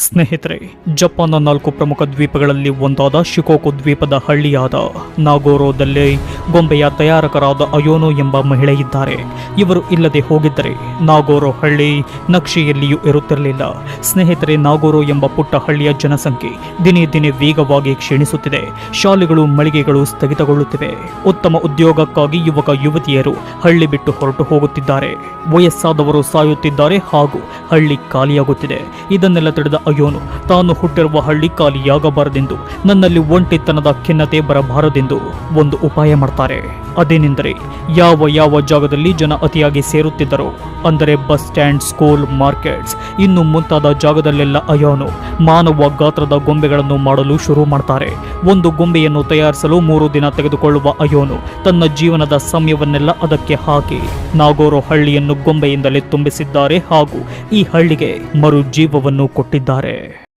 ಸ್ನೇಹಿತರೆ, ಜಪಾನ್ನ ನಾಲ್ಕು ಪ್ರಮುಖ ದ್ವೀಪಗಳಲ್ಲಿ ಒಂದಾದ ಶಿಕೋಕು ದ್ವೀಪದ ಹಳ್ಳಿಯಾದ ನಾಗೋರೋದಲ್ಲಿ ಗೊಂಬೆಯ ತಯಾರಕರಾದ ಅಯೋನೋ ಎಂಬ ಮಹಿಳೆ ಇದ್ದಾರೆ. ಇವರು ಇಲ್ಲದೆ ಹೋಗಿದ್ದರೆ ನಾಗೋರೋ ಹಳ್ಳಿ ನಕ್ಷೆಯಲ್ಲಿಯೂ ಇರುತ್ತಿರಲಿಲ್ಲ. ಸ್ನೇಹಿತರೆ, ನಾಗೋರೋ ಎಂಬ ಪುಟ್ಟ ಹಳ್ಳಿಯ ಜನಸಂಖ್ಯೆ ದಿನೇ ದಿನೇ ವೇಗವಾಗಿ ಕ್ಷೀಣಿಸುತ್ತಿದೆ. ಶಾಲೆಗಳು, ಮಳಿಗೆಗಳು ಸ್ಥಗಿತಗೊಳ್ಳುತ್ತಿವೆ. ಉತ್ತಮ ಉದ್ಯೋಗಕ್ಕಾಗಿ ಯುವಕ ಯುವತಿಯರು ಹಳ್ಳಿ ಬಿಟ್ಟು ಹೊರಟು ಹೋಗುತ್ತಿದ್ದಾರೆ. ವಯಸ್ಸಾದವರು ಸಾಯುತ್ತಿದ್ದಾರೆ ಹಾಗೂ ಹಳ್ಳಿ ಖಾಲಿಯಾಗುತ್ತಿದೆ. ಇದನ್ನೆಲ್ಲ ತಿಳಿದ ಅಯೋನು ತಾನು ಹುಟ್ಟಿರುವ ಹಳ್ಳಿ ಖಾಲಿಯಾಗಬಾರದೆಂದು ನನ್ನಲ್ಲಿ ಒಂಟಿತನದ ಖಿನ್ನತೆ ಬರಬಾರದೆಂದು ಒಂದು ಉಪಾಯ ಮಾಡ್ತಾರೆ. ಅದೇನೆಂದರೆ, ಯಾವ ಯಾವ ಜಾಗದಲ್ಲಿ ಜನ ಅತಿಯಾಗಿ ಸೇರುತ್ತಿದ್ದರು, ಅಂದರೆ ಬಸ್ ಸ್ಟ್ಯಾಂಡ್, ಸ್ಕೂಲ್, ಮಾರ್ಕೆಟ್ಸ್, ಇನ್ನು ಮುಂತಾದ ಜಾಗದಲ್ಲೆಲ್ಲ ಅಯೋನು ಮಾನವ ಗಾತ್ರದ ಗೊಂಬೆಗಳನ್ನು ಮಾಡಲು ಶುರು ಮಾಡ್ತಾರೆ. ಒಂದು ಗೊಂಬೆಯನ್ನು ತಯಾರಿಸಲು ಮೂರು ದಿನ ತೆಗೆದುಕೊಳ್ಳುವ ಅಯೋನು ತನ್ನ ಜೀವನದ ಸಮಯವನ್ನೆಲ್ಲ ಅದಕ್ಕೆ ಹಾಕಿ, ನಾಗೋರು ಹಳ್ಳಿಯನ್ನು ಗೊಂಬೆಯಿಂದಲೇ ತುಂಬಿಸಿದ್ದಾರೆ ಹಾಗೂ ಈ ಹಳ್ಳಿಗೆ ಮರು ಜೀವವನ್ನು ಕೊಟ್ಟಿದ್ದಾರೆ